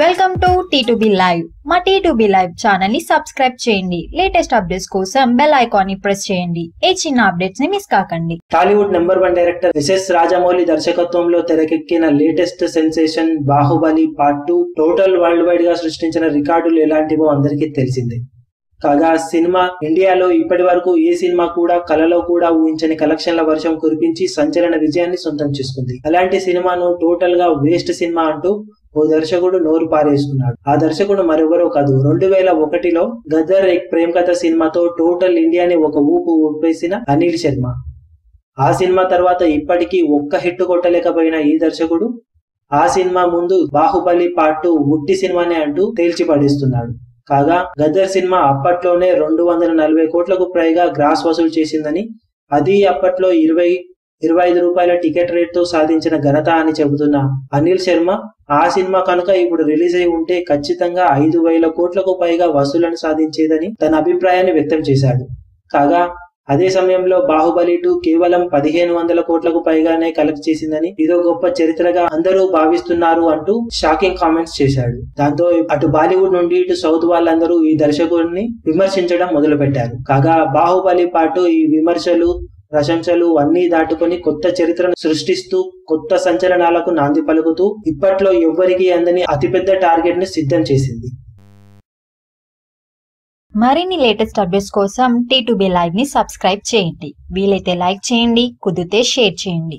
Welcome to T two B live మా T two B live ఛానల్ని subscribe చేయండి. Latest updates కోసం bell ఐకాన్ని ప్రెస్ చేయండి. ఏ చిన్న అప్డేట్స్ని మిస్ కాకండి. Tollywood number one director Vishesh Rajamouli దర్శకత్వంలో తెరకెక్కిన latest sensation Baahubali part two total world వైడ్గా సృష్టించిన రికార్డులు ఎలాంటివో అందరికీ తెలిసిందే. కాగా సినిమా ఇండియాలో ఇప్పటి వరకు ఏ సినిమా కూడా కలలో కూడా ఊహించని కలెక్షన్ల వర్షం కురిపించి సంచలన విజయాన్ని సొంతం చేసుకుంది. అలాంటి సినిమాను టోటల్గా వేస్ట్ సినిమా అంటూ ఓ దర్శకుడు నోరు పారేసుకున్నాడు. ఆ దర్శకుడు మరెవరో కాదు. రెండు వేల ఒకటిలో గదర్ ఎక్ ప్రేమ్ కథ సినిమాతో టోటల్ ఇండియాని ఒక ఊపు ఊపేసిన అనిల్ శర్మ. ఆ సినిమా తర్వాత ఇప్పటికీ ఒక్క హిట్ కొట్టలేకపోయిన ఈ దర్శకుడు ఆ సినిమా ముందు బాహుబలి పార్ట్ ఉట్టి సినిమానే అంటూ తేల్చి పడేస్తున్నాడు కాగా గద్దర్ సినిమా అప్పట్లోనే రెండు వందల నలభై కోట్లకు పైగా గ్రాస్ వసూలు చేసిందని అది అప్పట్లో ఇరవై ఇరవై ఐదు రూపాయల టికెట్ రేట్తో సాధించిన ఘనత అని చెబుతున్న. అనిల్ శర్మ ఆ సినిమా కనుక ఇప్పుడు రిలీజ్ అయి ఉంటే ఖచ్చితంగా ఐదు వేల కోట్లకు పైగా వసూలను సాధించేదని తన అభిప్రాయాన్ని వ్యక్తం చేశాడు. కాగా అదే సమయంలో బాహుబలి టూ కేవలం పదిహేను వందల కోట్లకు పైగానే కలెక్ట్ చేసిందని ఇదో గొప్ప చరిత్రగా అందరూ భావిస్తున్నారు అంటూ షాకింగ్ కామెంట్స్ చేశాడు. దాంతో అటు బాలీవుడ్ నుండి ఇటు సౌత్ వాళ్ళందరూ ఈ దర్శకుడిని విమర్శించడం మొదలుపెట్టారు. కాగా బాహుబలి పాటు ఈ విమర్శలు ప్రశంసలు అన్నీ దాటుకొని కొత్త చరిత్రను సృష్టిస్తూ కొత్త సంచలనాలకు నాంది పలుకుతూ ఇప్పట్లో ఎవ్వరికీ అందని అతిపెద్ద టార్గెట్ని సిద్ధం చేసింది. మరిన్ని లేటెస్ట్ అప్డేట్స్ కోసం టీ టు బి లైవ్ని సబ్స్క్రైబ్ చేయండి. వీలైతే లైక్ చేయండి కుదిరితే షేర్ చేయండి.